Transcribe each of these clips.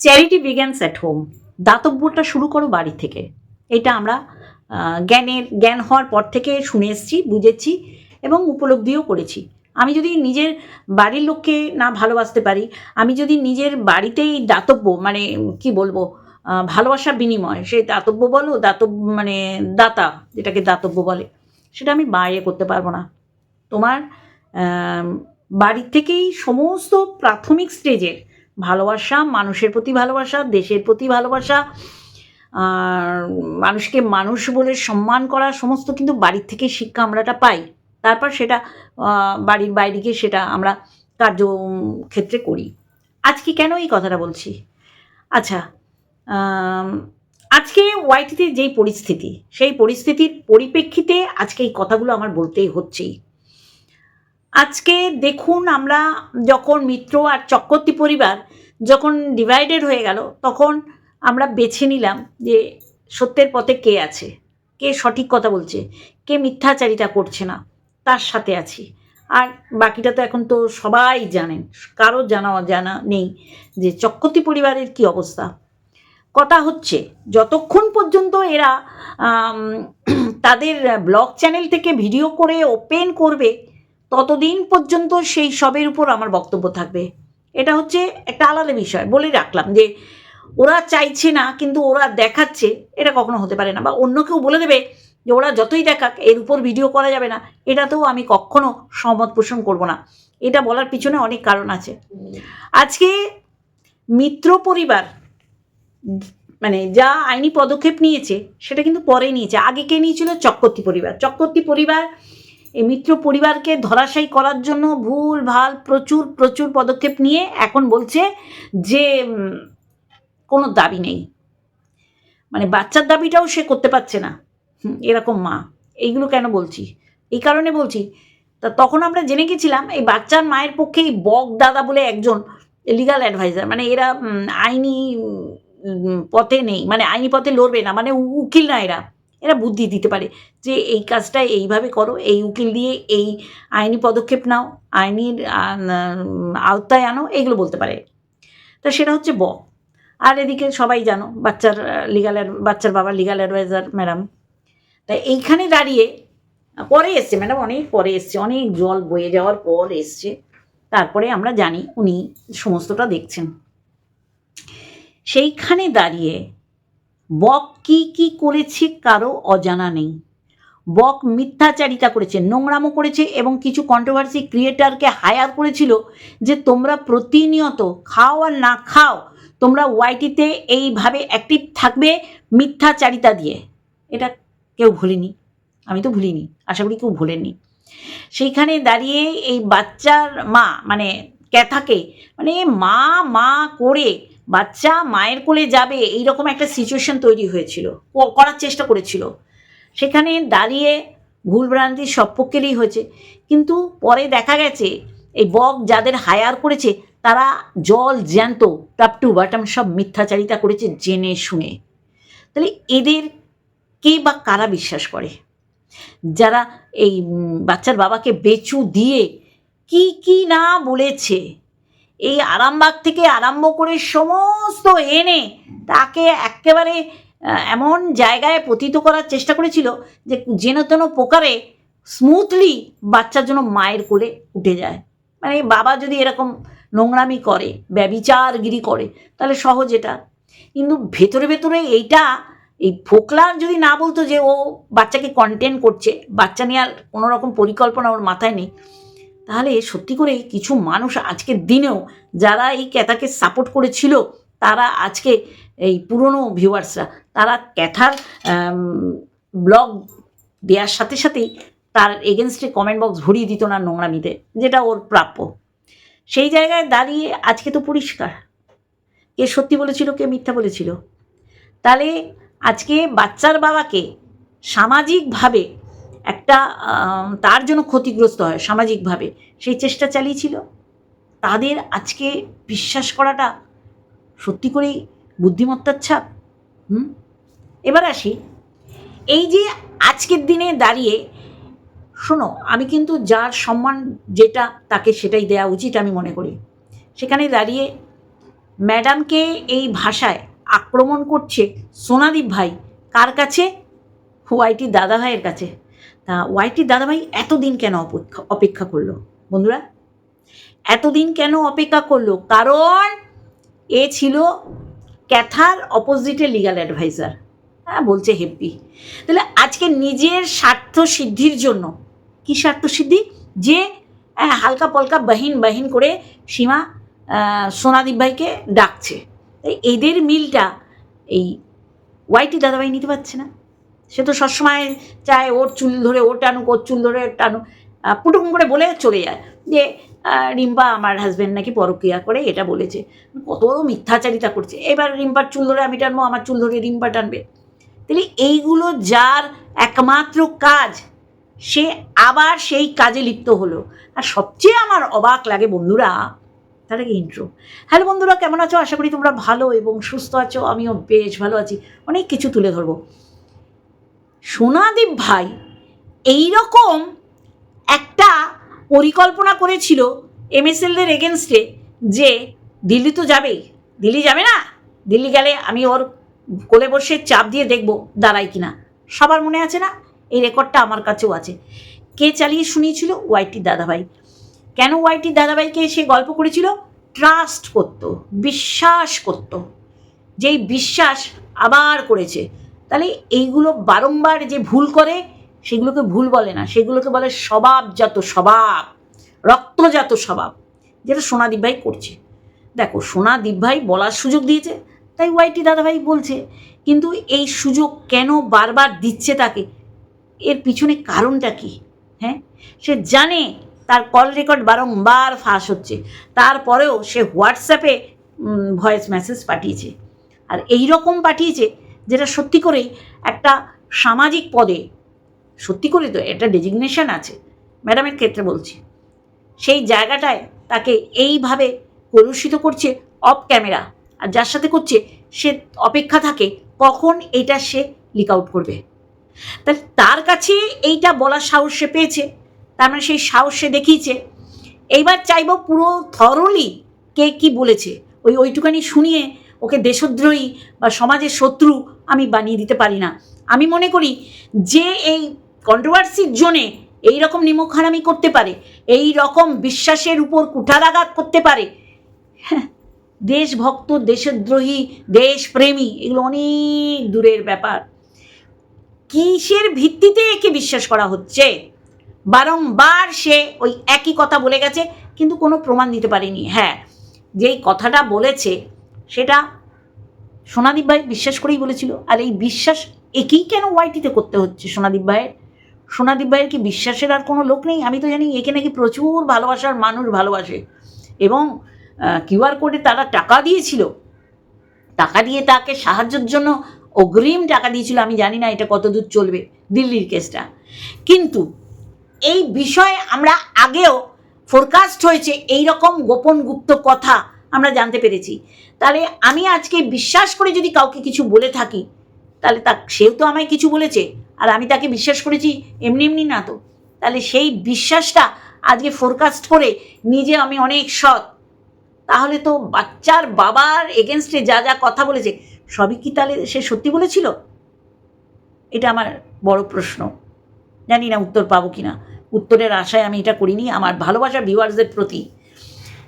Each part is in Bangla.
চ্যারিটি বিজ্ঞানস অ্যাট হোম দাতব্যটা শুরু করো বাড়ি থেকে। এটা আমরা জ্ঞানের, জ্ঞান হওয়ার পর থেকে শুনে এসেছি, বুঝেছি এবং উপলব্ধিও করেছি। আমি যদি নিজের বাড়ির লোককে না ভালোবাসতে পারি, আমি যদি নিজের বাড়িতেই দাতব্য মানে কি বলব ভালোবাসার বিনিময়, সে দাতব্য বলো, দাতব্য মানে দাতা, যেটাকে দাতব্য বলে, সেটা আমি বাইরে করতে পারব না। তোমার বাড়ির থেকেই সমস্ত প্রাথমিক স্টেজের ভালোবাসা, মানুষের প্রতি ভালোবাসা, দেশের প্রতি ভালোবাসা মানুষকে মানুষ বলে সম্মান করা, সমস্ত কিন্তু বাড়ির থেকে শিক্ষা আমরাটা পাই। তারপর সেটা বাড়ির বাইরে গিয়ে সেটা আমরা কার্যক্ষেত্রে করি। আজকে কেন এই কথাটা বলছি? আচ্ছা আজকে ওয়াইটিতে যেই পরিস্থিতি, সেই পরিস্থিতির পরিপ্রেক্ষিতে আজকে এই কথাগুলো আমার বলতেই হচ্ছেই। আজকে দেখুন আমরা যখন মিত্র আর চক্রবর্তী পরিবার যখন ডিভাইডেড হয়ে গেল, তখন আমরা বেছে নিলাম যে সত্যের পথে কে আছে, কে সঠিক কথা বলছে, কে মিথ্যাচারিতা করছে না, তার সাথে আছি। আর বাকিটা তো এখন তো সবাই জানেন, কারও জানা জানা নেই যে চক্রবর্তী পরিবারের কি অবস্থা। কথা হচ্ছে, যতক্ষণ পর্যন্ত এরা তাদের ব্লগ চ্যানেল থেকে ভিডিও করে ওপেন করবে ততদিন পর্যন্ত সেই সবের উপর আমার বক্তব্য থাকবে। এটা হচ্ছে একটা আলাদা বিষয় বলে রাখলাম যে ওরা চাইছে না, কিন্তু ওরা দেখাচ্ছে, এটা কখনো হতে পারে না। বা অন্য কেউ বলে দেবে যে ওরা যতই দেখাক, এর উপর ভিডিও করা যাবে না। এটাতেও আমি কখনো সহমত পোষণ করব না। এটা বলার পিছনে অনেক কারণ আছে। আজকে মিত্র পরিবার মানে যা আইনি পদক্ষেপ নিয়েছে, সেটা কিন্তু পরে নিয়েছে। আগে কে নিয়েছিল? চক্রবর্তী পরিবার। চক্রবর্তী পরিবার এই মিত্র পরিবারকে ধরাশায়ী করার জন্য ভুল, ভালো, প্রচুর প্রচুর পদক্ষেপ নিয়ে এখন বলছে যে কোনো দাবি নেই। মানে বাচ্চার দাবিটাও সে করতে পারছে না। এরকম মা। এইগুলো কেন বলছি? এই কারণে বলছি, তা তখন আমরা জেনে গেছিলাম এই বাচ্চার মায়ের পক্ষে এই বক দাদা বলে একজন লিগাল অ্যাডভাইজার মানে এরা আইনি পথে নেই। মানে আইনি পথে লড়বে না। মানে উকিল না এরা। এরা বুদ্ধি দিতে পারে যে এই কাজটা এইভাবে করো, এই উকিল দিয়ে এই আইনি পদক্ষেপ নাও, আইনির আওতায় আনো, এগুলো বলতে পারে। তা সেটা হচ্ছে ব। আর এদিকে সবাই জানো, বাচ্চার লিগাল বাচ্চার বাবার লিগাল অ্যাডভাইজার ম্যাডাম তাই এইখানে দাঁড়িয়ে, পরে এসছে ম্যাডাম অনেক পরে এসছে, অনেক জল বয়ে যাওয়ার পর এসছে। তারপরে আমরা জানি উনি সমস্তটা দেখছেন। সেইখানে দাঁড়িয়ে বক কি কি করেছে কারও অজানা নেই। বক মিথ্যাচারিতা করেছে, নোংরামো করেছে এবং কিছু কন্ট্রোভার্সি ক্রিয়েটারকে হায়ার করেছিল যে তোমরা প্রতিনিয়ত খাও আর না খাও, তোমরা ওয়াইটিতে এইভাবে অ্যাক্টিভ থাকবে মিথ্যাচারিতা দিয়ে। এটা কেউ ভুলিনি, আমি তো ভুলিনি, আশা করি কেউ ভুলেননি। সেইখানে দাঁড়িয়ে এই বাচ্চার মা মানে ক্যাথাকে মানে মা মা করে বাচ্চা মায়ের কোলে যাবে, এইরকম একটা সিচুয়েশন তৈরি হয়েছিল করার চেষ্টা করেছিল। সেখানে দাঁড়িয়ে ভুলভ্রান্তি সব পক্ষেরই হয়েছে। কিন্তু পরে দেখা গেছে, এই বক যাদের হায়ার করেছে, তারা জল জ্যান্ত, টাপ টু বাটাম সব মিথ্যাচারিতা করেছে জেনে শুনে। তাহলে এদের কে বা কারা বিশ্বাস করে? যারা এই বাচ্চার বাবাকে বেচু দিয়ে কি কি না বলেছে? এই আরামবাগ থেকে আরম্ভ করে সমস্ত এনে তাকে একেবারে এমন জায়গায় পতিত করার চেষ্টা করেছিল যে যেন তেন প্রকারে স্মুথলি বাচ্চার জন্য মায়ের কোলে উঠে যায়। মানে বাবা যদি এরকম নোংরামি করে, ব্যবিচারগিরি করে, তাহলে সহজ এটা। কিন্তু ভেতরে ভেতরে এইটা, এই ফোকলা যদি না বলতো যে ও বাচ্চাকে কন্টেন্ট করছে, বাচ্চা নেওয়ার কোনো রকম পরিকল্পনা ওর মাথায় নেই তাহলে সত্যি করে কিছু মানুষ আজকের দিনেও যারা এই ক্যাথাকে সাপোর্ট করেছিল, তারা আজকে এই পুরনো ভিউয়ার্সরা, তারা ক্যাথার ব্লগ দেওয়ার সাথে সাথেই তার এগেনস্টে কমেন্ট বক্স ভরিয়ে দিত না নোংরামিতে, যেটা ওর প্রাপ্য। সেই জায়গায় দাঁড়িয়ে আজকে তো পরিষ্কার। কে সত্যি বলেছিল, কে মিথ্যা বলেছিল। তাহলে আজকে বাচ্চার বাবাকে সামাজিকভাবে একটা তার জন্য ক্ষতিগ্রস্ত হয় সামাজিকভাবে। সেই চেষ্টা চালিয়েছিল। তাদের আজকে বিশ্বাস করাটা সত্যি করেই বুদ্ধিমত্তার ছাপ। হুম? এবার আসি। এই যে আজকের দিনে দাঁড়িয়ে, শোনো, আমি কিন্তু যার সম্মান যেটা তাকে সেটাই দেওয়া উচিত আমি মনে করি। সেখানে দাঁড়িয়ে ম্যাডামকে এই ভাষায় আক্রমণ করছে সোনাদীপ ভাই। কার কাছে? ওয়াইটির দাদা ভাইয়ের কাছে। তা ওয়াইটির দাদা ভাই এতদিন কেন অপেক্ষা অপেক্ষা করল? বন্ধুরা এতদিন কেন অপেক্ষা করল? কারণ এ ছিল ক্যাথার অপোজিটে লিগাল অ্যাডভাইজার হ্যাঁ বলছে হেব্বি। তাহলে আজকে নিজের স্বার্থ সিদ্ধির জন্য কি স্বার্থ সিদ্ধি? যে আহ, হালকা পলকা বাহিন বাহিন করে সীমা সোনাদীপ ভাইকে ডাকছে। এদের মিলটা এই ওয়াইটি দাদাভাই নিতে পারছে না। সে তো সবসময় চায় ওর চুল ধরে, ওর টানুক, ওর চুল ধরে টানুক। পুটুম করে বলে চলে যায় যে রিম্পা আমার হাজব্যান্ড নাকি পরক্রিয়া করে, এটা বলেছে। কত মিথ্যাচারিতা করছে। এবার রিম্পার চুল ধরে আমি টানবো, আমার চুল ধরে রিম্পা টানবে। তাহলে এইগুলো যার একমাত্র কাজ, সে আবার সেই কাজে লিপ্ত হলো। আর সবচেয়ে আমার অবাক লাগে বন্ধুরা, তার আগে ইন্ট্রো হ্যালো বন্ধুরা, কেমন আছো? আশা করি তোমরা ভালো এবং সুস্থ আছো। আমিও বেশ ভালো আছি। অনেক কিছু তুলে ধরবো। সোনাদীপ ভাই এই রকম একটা পরিকল্পনা করেছিল এমএসএলদের এগেনস্টে যে দিল্লি তো যাবেই। দিল্লি যাবে না? দিল্লি গেলে আমি ওর কোলে বসে চাপ দিয়ে দেখব দাঁড়াই কিনা। সবার মনে আছে না? এই রেকর্ডটা আমার কাছেও আছে। কে চালিয়ে শুনিয়েছিল? ওয়াইটির দাদাভাই। কেন ওয়াইটির দাদাভাইকে সে গল্প করেছিল? ট্রাস্ট করত, বিশ্বাস করত। যেই বিশ্বাস আবার করেছে। তাহলে এইগুলো বারংবার যে ভুল করে, সেগুলোকে ভুল বলে না। সেগুলোকে বলে স্বভাবজাত স্বভাব, রক্তজাত স্বভাব, যেটা সোনাদীপ ভাই করছে। দেখো, সোনাদীপ ভাই বলার সুযোগ দিয়েছে, তাই ওয়াইটি দাদাভাই বলছে। কিন্তু এই সুযোগ কেন বারবার দিচ্ছে তাকে? এর পিছনে কারণটা কি? হ্যাঁ? সে জানে তার কল রেকর্ড বারংবার ফাঁস হচ্ছে। তারপরেও সে হোয়াটসঅ্যাপে ভয়েস মেসেজ পাঠিয়েছে। আর এই রকম পাঠিয়েছে যেটা সত্যি করেই একটা সামাজিক পদে, সত্যি করে তো একটা ডেজিগনেশন আছে ম্যাডামের ক্ষেত্রে বলছি, সেই জায়গাটায় তাকে এইভাবে কলুষিত করছে অফ ক্যামেরা আর যার সাথে করছে সে অপেক্ষা থাকে কখন এটা সে লিক আউট করবে। তাহলে তার কাছে এইটা বলার সাহস সে পেয়েছে, তার মানে সেই সাহস সে দেখিয়েছে। এইবার চাইব পুরো থরলি কে কি বলেছে, ওই ওইটুকানি শুনিয়ে ওকে দেশদ্রোহী বা সমাজের শত্রু আমি বানিয়ে দিতে পারি না। আমি মনে করি যে এই কন্ট্রোভার্সির জন্যে এই রকম নিমকহারামি করতে পারে এই রকম বিশ্বাসের উপর কুঠারাঘাত করতে পারে হ্যাঁ, দেশভক্ত দেশদ্রোহী দেশপ্রেমী এগুলো অনেক দূরের ব্যাপার। কিসের ভিত্তিতে একে বিশ্বাস করা হচ্ছে? বারংবার সে ওই একই কথা বলে গেছে কিন্তু কোনো প্রমাণ দিতে পারেনি। হ্যাঁ যেই কথাটা বলেছে সেটা সোনাদীপ ভাই বিশ্বাস করেই বলেছিল। আর এই বিশ্বাস একেই কেন ওয়াইটিতে করতে হচ্ছে সোনাদীপ ভাইয়ের? সোনাদীপ ভাইয়ের কি বিশ্বাসের আর কোনো লোক নেই? আমি তো জানি একে নাকি প্রচুর ভালোবাসার মানুষ ভালোবাসে। এবং কিউআর কোডে তারা টাকা দিয়েছিল। টাকা দিয়ে তাকে সাহায্যের জন্য অগ্রিম টাকা দিয়েছিল। আমি জানি না এটা কতদূর চলবে দিল্লির কেসটা। কিন্তু এই বিষয়ে আমরা আগেও ফোরকাস্ট হয়েছে এই রকম গোপন গুপ্ত কথা আমরা জানতে পেরেছি। তাহলে আমি আজকে বিশ্বাস করে যদি কাউকে কিছু বলে থাকি, তাহলে তা সেও তো আমায় কিছু বলেছে, আর আমি তাকে বিশ্বাস করেছি এমনি এমনি না তো। তাহলে সেই বিশ্বাসটা আজকে ফোরকাস্ট করে নিজে আমি অনেক সৎ। তাহলে তো বাচ্চার বাবার এগেনস্টে যা যা কথা বলেছে, সবই কি তাহলে সে সত্যি বলেছিল? এটা আমার বড় প্রশ্ন। জানি না উত্তর পাবো কি না উত্তরের আশায় আমি এটা করিনি, আমার ভালোবাসার ভিউয়ার্সদের প্রতি।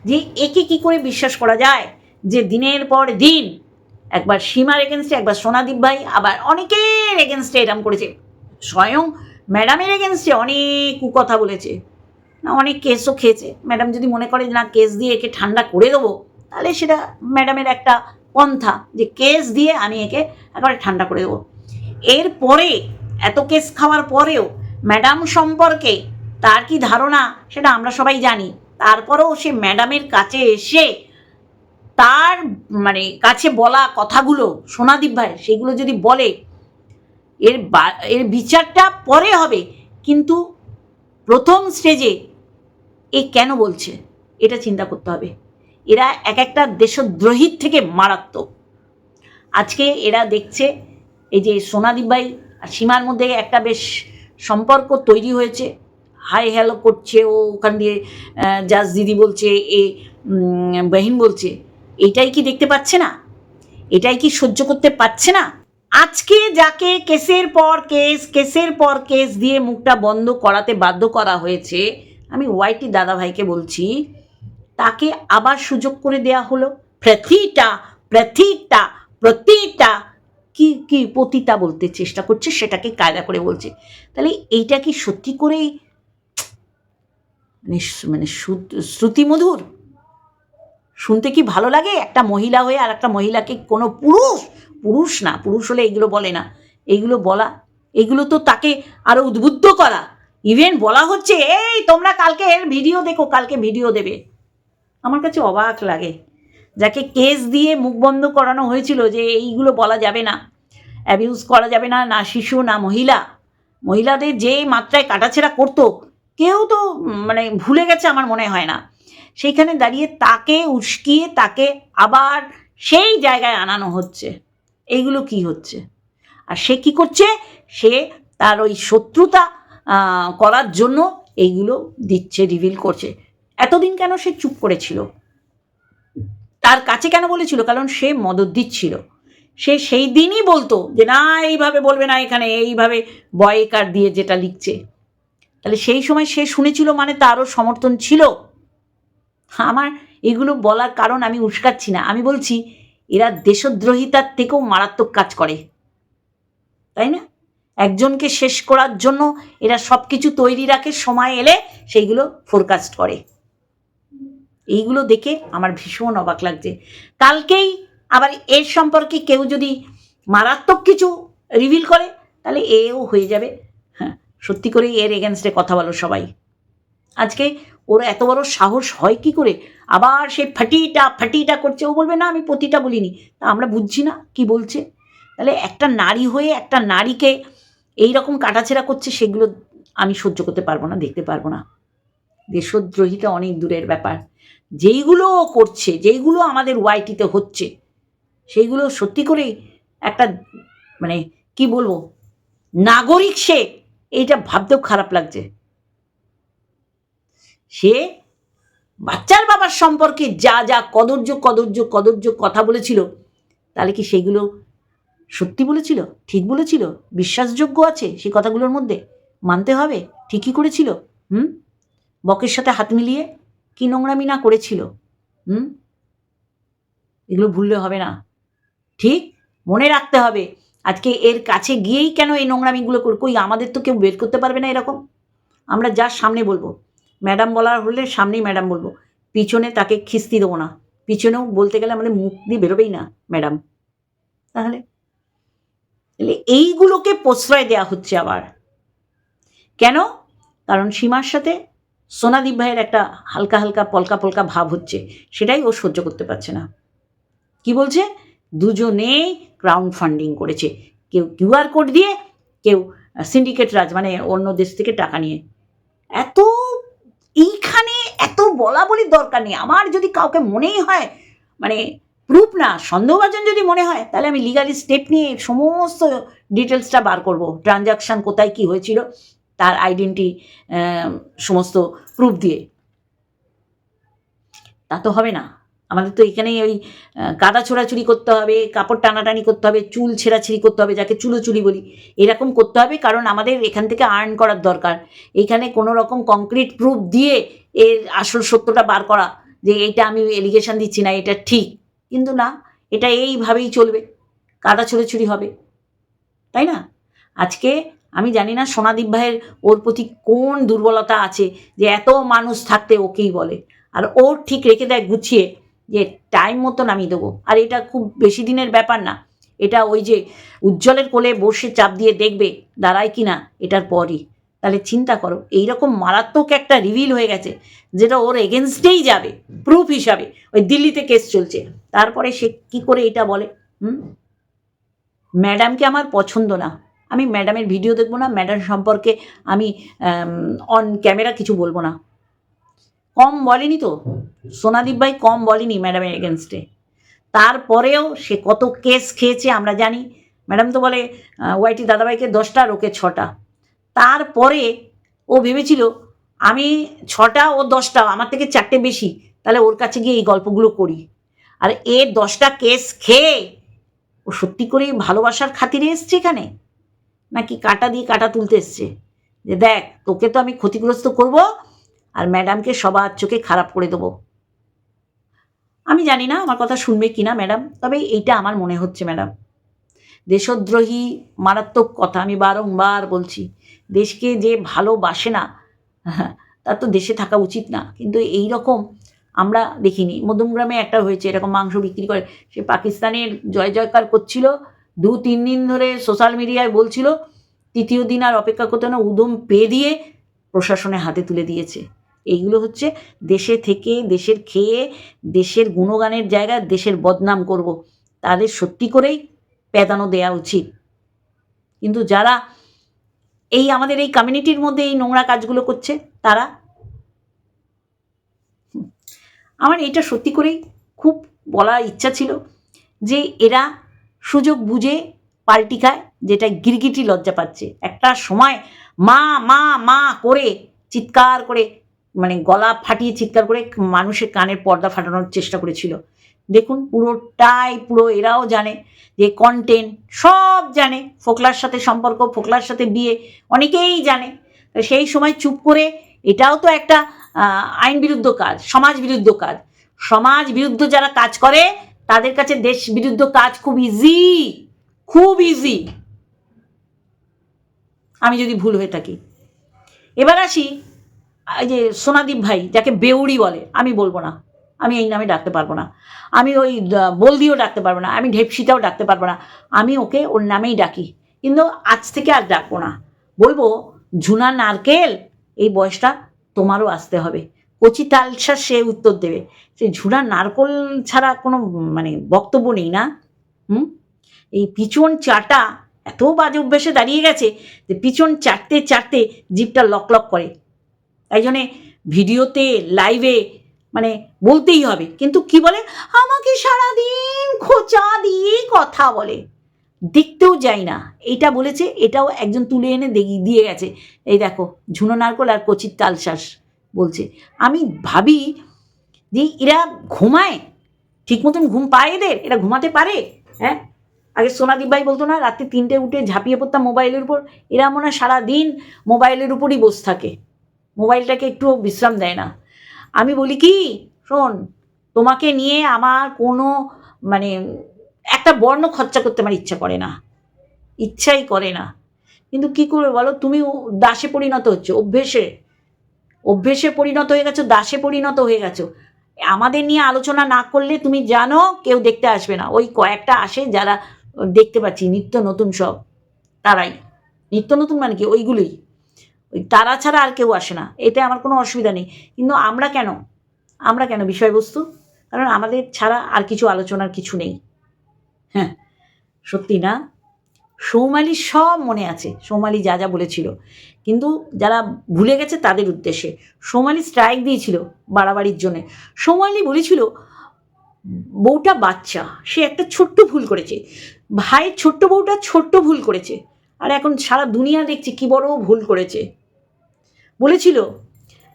যে একে কি করে বিশ্বাস করা যায়? যে দিনের পর দিন একবার সীমার এগেনস্টে একবার সোনাদীপ ভাই, আবার অনেকের এগেনস্টে এরম করেছে। স্বয়ং ম্যাডামের এগেনস্টে অনেক কুকথা বলেছে। না, অনেক কেসও খেয়েছে। ম্যাডাম যদি মনে করে না, কেস দিয়ে একে ঠান্ডা করে দেবো, তাহলে সেটা ম্যাডামের একটা পন্থা যে কেস দিয়ে আমি একে একেবারে ঠান্ডা করে দেবো। এরপরে এত কেস খাওয়ার পরেও ম্যাডাম সম্পর্কে তার কি ধারণা, সেটা আমরা সবাই জানি। তারপরেও সে ম্যাডামের কাছে এসে তার মানে কাছে বলা কথাগুলো, সোনাদীপ ভাই সেগুলো যদি বলে, এর এর বিচারটা পরে হবে, কিন্তু প্রথম স্টেজে এ কেন বলছে, এটা চিন্তা করতে হবে। এরা এক একটা দেশদ্রোহীর থেকে মারাত্মক। আজকে এরা দেখছে, এই যে সোনাদীপ ভাই আর সীমার মধ্যে একটা বেশ সম্পর্ক তৈরি হয়েছে। হাই হ্যালো করছে, ও ওখান দিয়ে জাজ দিদি বলছে, এ বহিন বলছে, এটাই কি দেখতে পাচ্ছে না? এটাই কি সহ্য করতে পারছে না? আজকে যাকে কেসের পর কেস, কেসের পর কেস দিয়ে মুখটা বন্ধ করাতে বাধ্য করা হয়েছে, আমি ওয়াইটি দাদাভাইকে বলছি, তাকে আবার সুযোগ করে দেয়া হলো। প্রতিটা প্রতিটা প্রতিটা কি কি পতিতা বলতে চেষ্টা করছে সেটাকে কায়দা করে বলছে। তাহলে এইটা কি সত্যি করেই মানে শ্রু- শ্রুতিমধুর। শুনতে কি ভালো লাগে? একটা মহিলা হয়ে আর একটা মহিলাকে কোনো পুরুষ পুরুষ না, পুরুষ হলে এগুলো বলে না। এইগুলো বলা, এগুলো তো তাকে আরও উদ্বুদ্ধ করা। ইভেন বলা হচ্ছে, এই, তোমরা কালকে এর ভিডিও দেখো, কালকে ভিডিও দেবে। আমার কাছে অবাক লাগে। যাকে কেস দিয়ে মুখ বন্ধ করানো হয়েছিল যে এইগুলো বলা যাবে না অ্যাবিউজ করা যাবে না না শিশু, না মহিলা। মহিলাদের যে মাত্রায় কাটাছেড়া করতো কেউ তো মানে ভুলে গেছে আমার মনে হয় না। সেইখানে দাঁড়িয়ে তাকে উস্কিয়ে তাকে আবার সেই জায়গায় আনানো হচ্ছে। এইগুলো কি হচ্ছে? আর সে কি করছে? সে তার ওই শত্রুতা করার জন্য এইগুলো দিচ্ছে রিভিল করছে। এতদিন কেন সে চুপ করেছিল? তার কাছে কেন বলেছিল? কারণ সে মদত দিচ্ছিল। সে সেই দিনই বলতো যে, না, এইভাবে বলবে না এখানে, এইভাবে বয়কার দিয়ে যেটা লিখছে। তাহলে সেই সময় সে শুনেছিল মানে তারও সমর্থন ছিল? আমার এগুলো বলার কারণ আমি উস্কাচ্ছি না। আমি বলছি, এরা দেশদ্রোহিতার থেকেও মারাত্মক কাজ করে। তাই না? একজনকে শেষ করার জন্য এরা সব কিছু তৈরি রাখে, সময় এলে সেইগুলো ফোরকাস্ট করে। এইগুলো দেখে আমার ভীষণ অবাক লাগছে। কালকেই আবার এর সম্পর্কে কেউ যদি মারাত্মক কিছু রিভিল করে, তাহলে এও হয়ে যাবে। সত্যি করেই এর এগেনস্টে কথা বলো সবাই। আজকে ওর এত বড় সাহস হয় কি করে? আবার সে ফাটিটা ফাটিটা করছে। ও বলবে, না, আমি পতিটা বলিনি। তা আমরা বুঝছি না কি বলছে। তাহলে একটা নারী হয়ে একটা নারীকে এই রকম কাটাছেড়া করছে, সেগুলো আমি সহ্য করতে পারব না, দেখতে পারব না। দেশদ্রোহিতা অনেক দূরের ব্যাপার। যেইগুলো করছে, যেইগুলো আমাদের ওয়াইটিতে হচ্ছে, সেইগুলো সত্যি করেই একটা মানে কি বলব, নাগরিক সে এইটা ভাবতেও খারাপ লাগছে। সে বাচ্চার বাবার সম্পর্কে যা যা কদর্য কদর্য কদর্য কথা বলেছিল, তাহলে কি সেগুলো সত্যি বলেছিল, ঠিক বলেছিল, বিশ্বাসযোগ্য আছে সেই কথাগুলোর মধ্যে? মানতে হবে, ঠিকই করেছিল, হুম? বকের সাথে হাত মিলিয়ে কি নোংরামি না করেছিল, হুম? এগুলো ভুললে হবে না। ঠিক মনে রাখতে হবে আজকে এর কাছে গিয়েই কেন এই নোংরামিগুলো কর, কই আমাদের তো কেউ বের করতে পারবে না এরকম? আমরা যার সামনে বলব। ম্যাডাম বলার হলে সামনেই ম্যাডাম বলব। পিছনে তাকে খিস্তি দেবো না। পিছনেও বলতে গেলে আমাদের মুখ দিয়ে বেরোবেই না, ম্যাডাম। তাহলে? তাহলে এইগুলোকে প্রশ্রয় দেওয়া হচ্ছে আবার। কেন? কারণ সীমার সাথে সোনাদীপ ভাইয়ের একটা হালকা হালকা পলকা পলকা ভাব হচ্ছে। সেটাই ও সহ্য করতে পারছে না। কি বলছে? দুজনেই ক্রাউড ফান্ডিং করেছে। কেউ কিউআর কোড দিয়ে, কেউ সিন্ডিকেট রাজ মানে অন্য দেশ থেকে টাকা নিয়ে। এত, এইখানে এত বলা বলির দরকার নেই। আমার যদি কাউকে মনেই হয় মানে প্রুফ না, সন্দেহভাজন যদি মনে হয়, তাহলে আমি লিগালি স্টেপ নিয়ে সমস্ত ডিটেলসটা বার করব। ট্রানজাকশান কোথায়, কি হয়েছিল, তার আইডেন্টি সমস্ত প্রুফ দিয়ে। তা তো হবে না। আমাদের তো এখানেই ওই কাদা ছোড়াছুড়ি করতে হবে, কাপড় টানাটানি করতে হবে, চুল ছেঁড়াছিড়ি করতে হবে, যাকে চুলোচুলি বলি, এরকম করতে হবে কারণ আমাদের এখান থেকে আর্ন করার দরকার। এখানে কোনো রকম কংক্রিট প্রুফ দিয়ে এর আসল সত্যটা বার করা যে এইটা আমি এলিগেশন দিচ্ছি না, এটা ঠিক। কিন্তু না, এটা এইভাবেই চলবে। কাদা ছোড়াছুড়ি হবে। তাই না? আজকে আমি জানি না সোনাদীপ ভাইয়ের ওর প্রতি কোন দুর্বলতা আছে, যে এত মানুষ থাকতে ওকেই বলে। আর ওর ঠিক রেখে দেয় গুছিয়ে। যে টাইম মতন আমি দেবো। আর এটা খুব বেশি দিনের ব্যাপার না। এটা ওই যে উজ্জ্বলের কোলে বসে চাপ দিয়ে দেখবে দাঁড়ায় কি না, এটার পরই। তাহলে চিন্তা করো, এইরকম মারাত্মক একটা রিভিল হয়ে গেছে, যেটা ওর এগেনস্টেই যাবে প্রুফ হিসাবে। ওই দিল্লিতে কেস চলছে। তারপরে সে কি করে এটা বলে? হুম? ম্যাডামকে আমার পছন্দ না। আমি ম্যাডামের ভিডিও দেখব না, ম্যাডাম সম্পর্কে আমি অন ক্যামেরা কিছু বলব না। কম বলেনি তো? সোনাদীপ ভাই কম বলেনি ম্যাডামের এগেনস্টে তারপরেও সে কত কেস খেয়েছে আমরা জানি। ম্যাডাম তো বলে ওয়াইটি দাদাভাইকে দশটা, আর ওকে ছটা। তারপরে ও ভেবেছিল, আমি ছটা, ও দশটা, আমার থেকে চারটে বেশি, তাহলে ওর কাছে গিয়ে এই গল্পগুলো করি। আর এর দশটা কেস খেয়ে ও সত্যি করেই ভালোবাসার খাতিরে এসছে এখানে? নাকি কাটা দিয়ে কাটা তুলতে এসছে? যে দেখ, তোকে তো আমি ক্ষতিগ্রস্ত করব, আর ম্যাডামকে সবার চোখে খারাপ করে দেবো। আমি জানি না আমার কথা শুনবে কি না ম্যাডাম তবে এইটা আমার মনে হচ্ছে ম্যাডাম দেশদ্রোহী, মারাত্মক কথা, আমি বারংবার বলছি। দেশকে যে ভালোবাসে না, তার তো দেশে থাকা উচিত না। কিন্তু এই রকম আমরা দেখিনি। মধ্যমগ্রামে একটা হয়েছে, এরকম মাংস বিক্রি করে। সে পাকিস্তানের জয় জয়কার করছিল, দু তিন দিন ধরে সোশ্যাল মিডিয়ায় বলছিল, তৃতীয় দিন আর অপেক্ষা করতে না, উদম পেয়ে দিয়ে প্রশাসনের হাতে তুলে দিয়েছে। এইগুলো হচ্ছে দেশে থেকে, দেশের খেয়ে, দেশের গুণগানের জায়গায় দেশের বদনাম করব। তাদের সত্যি করেই প্যাদানো দেওয়া উচিত। কিন্তু যারা এই আমাদের এই কমিউনিটির মধ্যে এই নোংরা কাজগুলো করছে, তারা? আমার এটা সত্যি করেই খুব বলার ইচ্ছা ছিল যে এরা সুযোগ বুঝে পাল্টি খায়, যেটা গিরগিটি লজ্জা পাচ্ছে। একটা সময় মা মা মা করে, চিৎকার করে মানে গলা ফাটিয়ে চিৎকার করে মানুষের কানের পর্দা ফাটানোর চেষ্টা করেছিল। দেখুন, পুরোটাই পুরো এরাও জানে যে কন্টেন্ট সব জানে। ফোকলার সাথে সম্পর্ক, ফোকলার সাথে বিয়ে অনেকেই জানে। সেই সময় চুপ করে এটাও তো একটা আইন বিরুদ্ধ কাজ, সমাজ বিরুদ্ধ কাজ। সমাজ বিরুদ্ধ যারা কাজ করে, তাদের কাছে দেশ বিরুদ্ধ কাজ খুব ইজি খুব ইজি আমি যদি ভুল হয়ে থাকি। এবার আসি এই যে সোনাদীপ ভাই, যাকে বেউড়ি বলে, আমি বলব না। আমি এই নামে ডাকতে পারব না। আমি ওই বলদিও ডাকতে পারব না। আমি ঢেপসিটাও ডাকতে পারব না। আমি ওকে ওর নামেই ডাকি। কিন্তু আজ থেকে আর ডাকবো না। বলব, ঝুনা নারকেল, এই বয়সটা তোমারও আসতে হবে। কচি তালসা সে উত্তর দেবে। সে ঝুনা নারকল ছাড়া কোনো মানে বক্তব্য নেই না। হুম? এই পিছন চাটা, এত বাজে অভ্যেসে দাঁড়িয়ে গেছে যে পিছন চাটতে চাটতে জিভটা লক লক করে। তাই জন্যে ভিডিওতে লাইভে মানে বলতেই হবে। কিন্তু কি বলে? আমাকে সারাদিন খোঁচা দিয়ে কথা বলে। দেখতেও যাই না। এটা বলেছে, এটাও একজন তুলে এনে দিয়ে গেছে। এই দেখো, ঝুনো নারকল আর কচির তালশ্বাস বলছে। আমি ভাবি যে এরা ঘুমায়। ঠিক মতন ঘুম পায় এদের? এরা ঘুমাতে পারে? হ্যাঁ? আগে সোনাদীপ ভাই বলতো না, রাত্রি তিনটে উঠে ঝাঁপিয়ে পড়তাম মোবাইলের উপর। এরা মনে হয় সারাদিন মোবাইলের উপরই বসে থাকে। মোবাইলটাকে একটু বিশ্রাম দেয় না। আমি বলি, কি? শোন, তোমাকে নিয়ে আমার কোনো মানে একটা বর্ণ খরচা করতে আমার ইচ্ছা করে না। ইচ্ছাই করে না। কিন্তু কি করবে বলো? তুমি দাসে পরিণত হচ্ছে, অভ্যেসে। অভ্যেসে পরিণত হয়ে গেছো, দাসে পরিণত হয়ে গেছো। আমাদের নিয়ে আলোচনা না করলে তুমি জানো কেউ দেখতে আসবে না। ওই কয়েকটা আসে যারা দেখতে পাচ্ছি, নিত্য নতুন সব। তারাই। নিত্য নতুন মানে কি? ওইগুলোই। ওই তারা ছাড়া আর কেউ আসে না। এতে আমার কোনো অসুবিধা নেই। কিন্তু আমরা কেন? আমরা কেন? বিষয়বস্তু? কারণ আমাদের ছাড়া আর কিছু আলোচনার কিছু নেই। হ্যাঁ সত্যি না? সৌমালি সব মনে আছে। সৌমালি যা যা বলেছিল। কিন্তু যারা ভুলে গেছে তাদের উদ্দেশ্যে। সৌমালি স্ট্রাইক দিয়েছিল বাড়াবাড়ির জন্যে। সৌমালি বলেছিল, বউটা বাচ্চা। সে একটা ছোট্ট ভুল করেছে। ভাইয়ের ছোট্ট বউটা ছোট্ট ভুল করেছে। আর এখন সারা দুনিয়া দেখছি কি বড় ভুল করেছে। বলেছিল,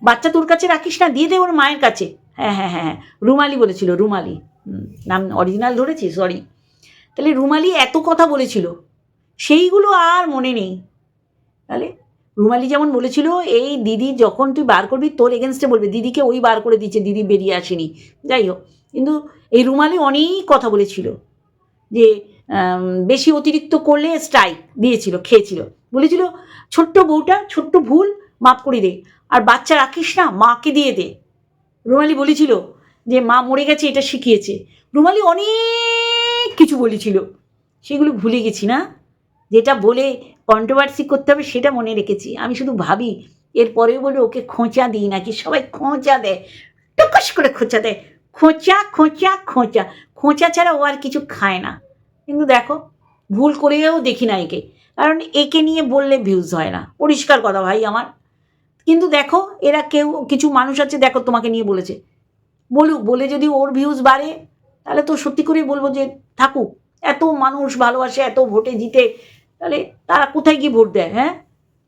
বাচ্চা তোর কাছে রাখিস না, দিয়ে দে ওর মায়ের কাছে। হ্যাঁ হ্যাঁ হ্যাঁ হ্যাঁ রুমালি বলেছিল, রুমালি। নাম অরিজিনাল ধরেছি সরি তাহলে রুমালি এত কথা বলেছিল, সেইগুলো আর মনে নেই। তাহলে রুমালি যেমন বলেছিল, এই দিদি যখন তুই বার করবি, তোর এগেনস্টে বলবে। দিদিকে ওই বার করে দিচ্ছে দিদি বেরিয়ে আসেনি। যাই হোক, কিন্তু এই রুমালি অনেক কথা বলেছিল, যে বেশি অতিরিক্ত করলে স্ট্রাইক দিয়েছিল, খেয়েছিল। বলেছিল, ছোট্ট বউটা, ছোট্ট ভুল মাফ করে দে। আর বাচ্চা রাখিস না, মাকে দিয়ে দে। রুমালি বলেছিল যে, মা মরে গেছে, এটা শিখিয়েছে। রুমালি অনেক কিছু বলেছিল। সেগুলো ভুলে গেছি না। যেটা বলে কন্ট্রোভার্সি করতে হবে, সেটা মনে রেখেছি। আমি শুধু ভাবি, এরপরেও বলে ওকে খোঁচা দিই নাকি? সবাই খোঁচা দেয়। টুকুস করে খোঁচা দেয়। খোঁচা খোঁচা খোঁচা। খোঁচা ছাড়া ও আর কিছু খায় না। কিন্তু দেখো, ভুল করেও দেখি না একে। কারণ একে নিয়ে বললে ভিউজ হয় না। পরিষ্কার কথা ভাই আমার। কিন্তু দেখো, এরা কেউ, কিছু মানুষ আছে, দেখো, তোমাকে নিয়ে বলেছে। বলুক বলে যদি ওর ভিউজ বাড়ে, তাহলে তো সত্যি করেই বলব যে, থাকুক। এত মানুষ ভালোবাসে, এত ভোটে জিতে, তাহলে তারা কোথায় গিয়ে ভোট দেয় হ্যাঁ?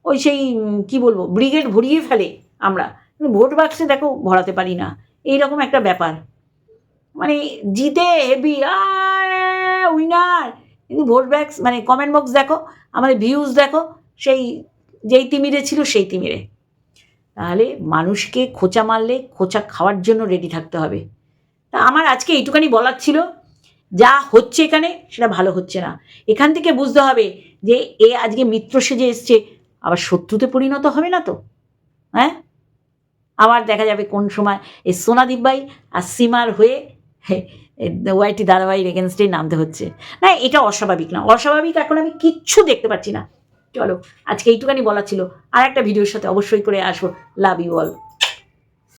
ওই সেই কি বলব ব্রিগেড ভরিয়ে ফেলে আমরা। ভোট বাক্সে দেখো, ভরাতে পারি না। এই রকম একটা ব্যাপার। মানে জিতে, হেভি উইনার কিন্তু ভোট ব্যাক্স মানে কমেন্ট বক্স দেখো আমাদের ভিউজ দেখো, সেই যেই তিমিরে ছিল, সেই তিমিরে। তাহলে মানুষকে খোঁচা মারলে, খোঁচা খাওয়ার জন্য রেডি থাকতে হবে। তা আমার আজকে এইটুখানি বলার ছিল, যা হচ্ছে এখানে সেটা ভালো হচ্ছে না। এখান থেকে বুঝতে হবে যে এ আজকে মিত্র সেজে এসছে, আবার শত্রুতে পরিণত হবে না তো? হ্যাঁ? আবার দেখা যাবে কোন সময় এই সোনাদীপ ভাই আর সীমার হয়ে ওয়াইটি ধারাবাহিক এগেনস্টেই নামতে হচ্ছে। না, এটা অস্বাভাবিক না। অস্বাভাবিক এখন আমি কিচ্ছু দেখতে পাচ্ছি না। চলো, আজকে এইটুখানি বলা ছিল। আর একটা ভিডিওর সাথে অবশ্যই করে আসব লাভ ইউ অল